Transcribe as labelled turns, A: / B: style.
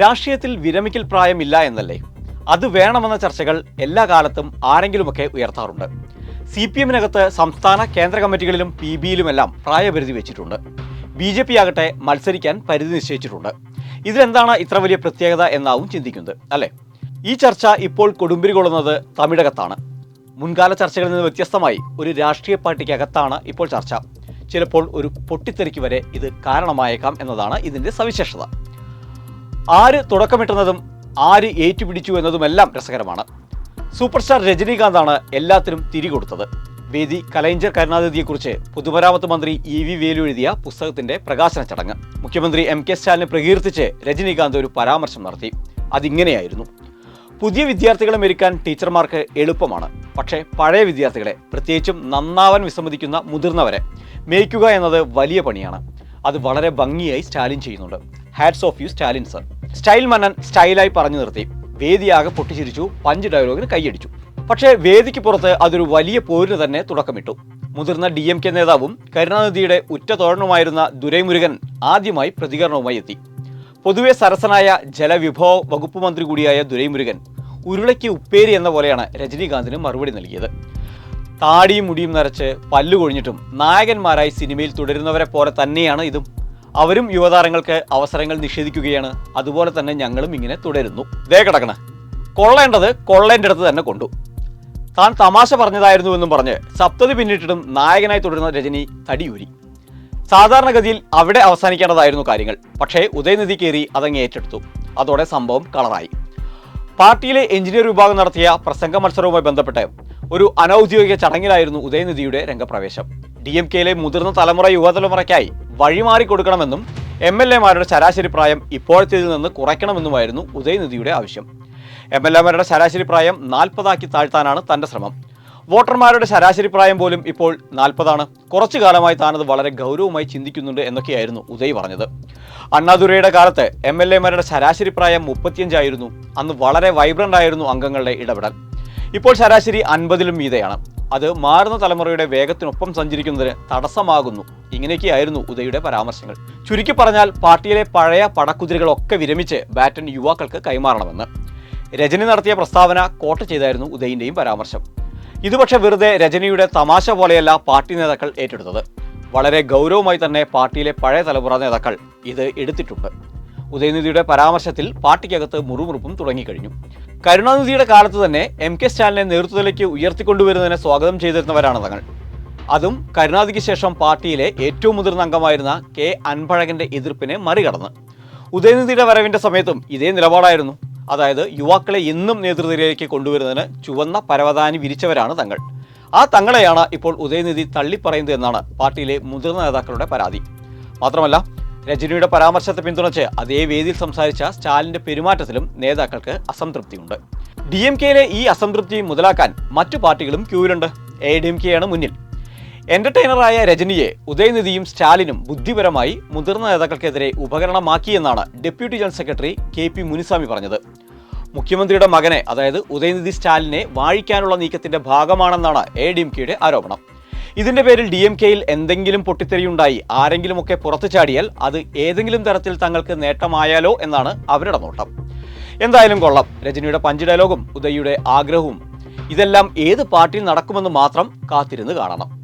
A: രാഷ്ട്രീയത്തിൽ വിരമിക്കൽ പ്രായമില്ല എന്നല്ലേ? അത് വേണമെന്ന ചർച്ചകൾ എല്ലാ കാലത്തും ആരെങ്കിലുമൊക്കെ ഉയർത്താറുണ്ട്. സി പി എമ്മിനകത്ത് സംസ്ഥാന കേന്ദ്ര കമ്മിറ്റികളിലും പി ബിയിലുമെല്ലാം പ്രായപരിധി വെച്ചിട്ടുണ്ട്. ബി ജെ പി ആകട്ടെ മത്സരിക്കാൻ പരിധി നിശ്ചയിച്ചിട്ടുണ്ട്. ഇതിലെന്താണ് ഇത്ര വലിയ പ്രത്യേകത എന്നാവും ചിന്തിക്കുന്നത് അല്ലേ? ഈ ചർച്ച ഇപ്പോൾ കൊടുമ്പിരി കൊള്ളുന്നത് തമിഴകത്താണ്. മുൻകാല ചർച്ചകളിൽ നിന്ന് വ്യത്യസ്തമായി ഒരു രാഷ്ട്രീയ പാർട്ടിക്കകത്താണ് ഇപ്പോൾ ചർച്ച. ചിലപ്പോൾ ഒരു പൊട്ടിത്തെറിക്ക് വരെ ഇത് കാരണമായേക്കാം എന്നതാണ് ഇതിന്റെ സവിശേഷത. ആര് തുടക്കമിട്ടുന്നതും ആര് ഏറ്റുപിടിച്ചു എന്നതുമെല്ലാം രസകരമാണ്. സൂപ്പർ സ്റ്റാർ രജനീകാന്താണ് എല്ലാത്തിനും തിരികൊടുത്തത് വേദി കലൈഞ്ചർ കരുണാനിധിയെക്കുറിച്ച് പൊതുമരാമത്ത് മന്ത്രി ഇ വി വേലു എഴുതിയ പുസ്തകത്തിന്റെ പ്രകാശന ചടങ്ങ്. മുഖ്യമന്ത്രി എം കെ സ്റ്റാലിനെ പ്രകീർത്തിച്ച് രജനീകാന്ത് ഒരു പരാമർശം നടത്തി. അതിങ്ങനെയായിരുന്നു. പുതിയ വിദ്യാർത്ഥികളെ മെരുക്കാൻ ടീച്ചർമാർക്ക് എളുപ്പമാണ്. പക്ഷേ പഴയ വിദ്യാർത്ഥികളെ പ്രത്യേകിച്ചും നന്നാവാൻ വിസമ്മതിക്കുന്ന മുതിർന്നവരെ മേയ്ക്കുക എന്നത് വലിയ പണിയാണ്. അത് വളരെ ഭംഗിയായി സ്റ്റാലിൻ ചെയ്യുന്നുണ്ട്. Hats off you Stalin sir style മന്നൻ സ്റ്റൈലായി പറഞ്ഞു നിർത്തി. വേദിയാകെ പൊട്ടിച്ചിരിച്ചു പഞ്ച് ഡയലോഗിന് കൈയടിച്ചു. പക്ഷേ വേദിക്ക് പുറത്ത് അതൊരു വലിയ പോരിന് തന്നെ തുടക്കമിട്ടു. മുതിർന്ന ഡി എം കെ നേതാവും കരുണാനിധിയുടെ ഉറ്റ തോഴനുമായിരുന്ന ദുരൈമുരുകൻ ആദ്യമായി പ്രതികരണവുമായി എത്തി. പൊതുവെ സരസനായ ജലവിഭവ വകുപ്പ് മന്ത്രി കൂടിയായ ദുരൈമുരുകൻ ഉരുളയ്ക്ക് ഉപ്പേരി എന്ന പോലെയാണ് രജനീകാന്തിന് മറുപടി നൽകിയത്. താടിയും മുടിയും നിറച്ച് പല്ലു കൊഴിഞ്ഞിട്ടും നായകന്മാരായി സിനിമയിൽ തുടരുന്നവരെ പോലെ തന്നെയാണ് ഇതും. അവരും യുവതാരങ്ങൾക്ക് അവസരങ്ങൾ നിഷേധിക്കുകയാണ്. അതുപോലെ തന്നെ ഞങ്ങളും ഇങ്ങനെ തുടരുന്നു. ദേ കിടക്കണ. കൊള്ളേണ്ടത് കൊള്ളേന്റെ അടുത്ത് തന്നെ കൊണ്ടു. താൻ തമാശ പറഞ്ഞതായിരുന്നു എന്നും പറഞ്ഞ് സപ്തതി പിന്നിട്ടിട്ടും നായകനായി തുടരുന്ന രജനി തടിയൂരി. സാധാരണഗതിയിൽ അവിടെ അവസാനിക്കേണ്ടതായിരുന്നു കാര്യങ്ങൾ. പക്ഷേ ഉദയനിധി കയറി അതങ്ങ് ഏറ്റെടുത്തു. അതോടെ സംഭവം കളറായി. പാർട്ടിയിലെ എഞ്ചിനീയർ വിഭാഗം നടത്തിയ പ്രസംഗ മത്സരവുമായി ബന്ധപ്പെട്ട് ഒരു അനൗദ്യോഗിക ചടങ്ങിലായിരുന്നു ഉദയനിധിയുടെ രംഗപ്രവേശം. ഡി എം കെയിലെ മുതിർന്ന തലമുറ യുവതലമുറയ്ക്കായി വഴിമാറി കൊടുക്കണമെന്നും എം എൽ എമാരുടെ ശരാശരി പ്രായം ഇപ്പോഴത്തേതിൽ നിന്ന് കുറയ്ക്കണമെന്നുമായിരുന്നു ഉദയനിധിയുടെ ആവശ്യം. എം എൽ എമാരുടെ ശരാശരി പ്രായം നാൽപ്പതാക്കി താഴ്ത്താനാണ് തന്റെ ശ്രമം. വോട്ടർമാരുടെ ശരാശരി പ്രായം പോലും ഇപ്പോൾ നാൽപ്പതാണ്. കുറച്ചു കാലമായി താനത് വളരെ ഗൗരവമായി ചിന്തിക്കുന്നുണ്ട് എന്നൊക്കെയായിരുന്നു ഉദയ് പറഞ്ഞത്. അണ്ണാദുരയുടെ കാലത്ത് എം എൽ എമാരുടെ ശരാശരി പ്രായം മുപ്പത്തിയഞ്ചായിരുന്നു. അന്ന് വളരെ വൈബ്രന്റ് ആയിരുന്നു അംഗങ്ങളുടെ ഇടപെടൽ. ഇപ്പോൾ ശരാശരി അൻപതിലും മീതയാണ്. അത് മാറുന്ന തലമുറയുടെ വേഗത്തിനൊപ്പം സഞ്ചരിക്കുന്നതിന് തടസ്സമാകുന്നു ഇങ്ങനെയൊക്കെയായിരുന്നു ഉദയുടെ പരാമർശങ്ങൾ. ചുരുക്കി പറഞ്ഞാൽ പാർട്ടിയിലെ പഴയ പടക്കുതിരകളൊക്കെ വിരമിച്ച് ബാറ്റൺ യുവാക്കൾക്ക് കൈമാറണമെന്ന്. രജനി നടത്തിയ പ്രസ്താവന കോട്ട് ചെയ്തായിരുന്നു ഉദയിന്റെയും പരാമർശം. ഇത് പക്ഷേ വെറുതെ രജനിയുടെ തമാശ പോലെയല്ല പാർട്ടി നേതാക്കൾ ഏറ്റെടുത്തത്. വളരെ ഗൗരവമായി തന്നെ പാർട്ടിയിലെ പഴയ തലമുറ നേതാക്കൾ ഇത് എടുത്തിട്ടുണ്ട്. ഉദയനിധിയുടെ പരാമർശത്തിൽ പാർട്ടിക്കകത്ത് മുറുമുറുപ്പും തുടങ്ങിക്കഴിഞ്ഞു. കരുണാനിധിയുടെ കാലത്ത് തന്നെ എം കെ സ്റ്റാലിനെ നേതൃത്വത്തിലേക്ക് ഉയർത്തിക്കൊണ്ടുവരുന്നതിനെ സ്വാഗതം ചെയ്തിരുന്നവരാണ് തങ്ങൾ. അതും കരുണാനിധിക്ക് ശേഷം പാർട്ടിയിലെ ഏറ്റവും മുതിർന്ന അംഗമായിരുന്ന കെ അൻപഴകന്റെ എതിർപ്പിനെ മറികടന്ന്. ഉദയനിധിയുടെ വരവിന്റെ സമയത്തും ഇതേ നിലപാടായിരുന്നു. അതായത് യുവാക്കളെ ഇന്നും നേതൃത്വത്തിലേക്ക് കൊണ്ടുവരുന്നതിന് ചുവന്ന പരവതാനി വിരിച്ചവരാണ് തങ്ങൾ. ആ തങ്ങളെയാണ് ഇപ്പോൾ ഉദയനിധി തള്ളിപ്പറയുന്നത് എന്നാണ് പാർട്ടിയിലെ മുതിർന്ന നേതാക്കളുടെ പരാതി. മാത്രമല്ല രജനിയുടെ പരാമർശത്തെ പിന്തുണച്ച് അതേ വേദിയിൽ സംസാരിച്ച സ്റ്റാലിന്റെ പെരുമാറ്റത്തിലും നേതാക്കൾക്ക് അസംതൃപ്തിയുണ്ട്. ഡി എം കെയിലെ ഈ അസംതൃപ്തി മുതലാക്കാൻ മറ്റു പാർട്ടികളും ക്യൂവിലുണ്ട്. എ ഡി എം കെയാണ് മുന്നിൽ. എന്റർടൈനറായ രജനിയെ ഉദയനിധിയും സ്റ്റാലിനും ബുദ്ധിപരമായി മുതിർന്ന നേതാക്കൾക്കെതിരെ ഉപകരണമാക്കിയെന്നാണ് deputy general secretary K P Munusamy പറഞ്ഞത്. മുഖ്യമന്ത്രിയുടെ മകനെ അതായത് ഉദയനിധി സ്റ്റാലിനെ വാഴിക്കാനുള്ള നീക്കത്തിന്റെ ഭാഗമാണെന്നാണ് എ ഡി എം കെയുടെ ആരോപണം. ഇതിന്റെ പേരിൽ ഡി എം കെയിൽ എന്തെങ്കിലും പൊട്ടിത്തെറിയുണ്ടായി ആരെങ്കിലുമൊക്കെ പുറത്തു ചാടിയാൽ അത് ഏതെങ്കിലും തരത്തിൽ തങ്ങൾക്ക് നേട്ടമായാലോ എന്നാണ് അവരുടെ നോട്ടം. എന്തായാലും കൊള്ളാം. രജനിയുടെ പഞ്ച് ഡയലോഗും ഉദയുടെ ആഗ്രഹവും ഇതെല്ലാം ഏത് പാർട്ടിയിൽ നടക്കുമെന്ന് മാത്രം കാത്തിരുന്ന് കാണണം.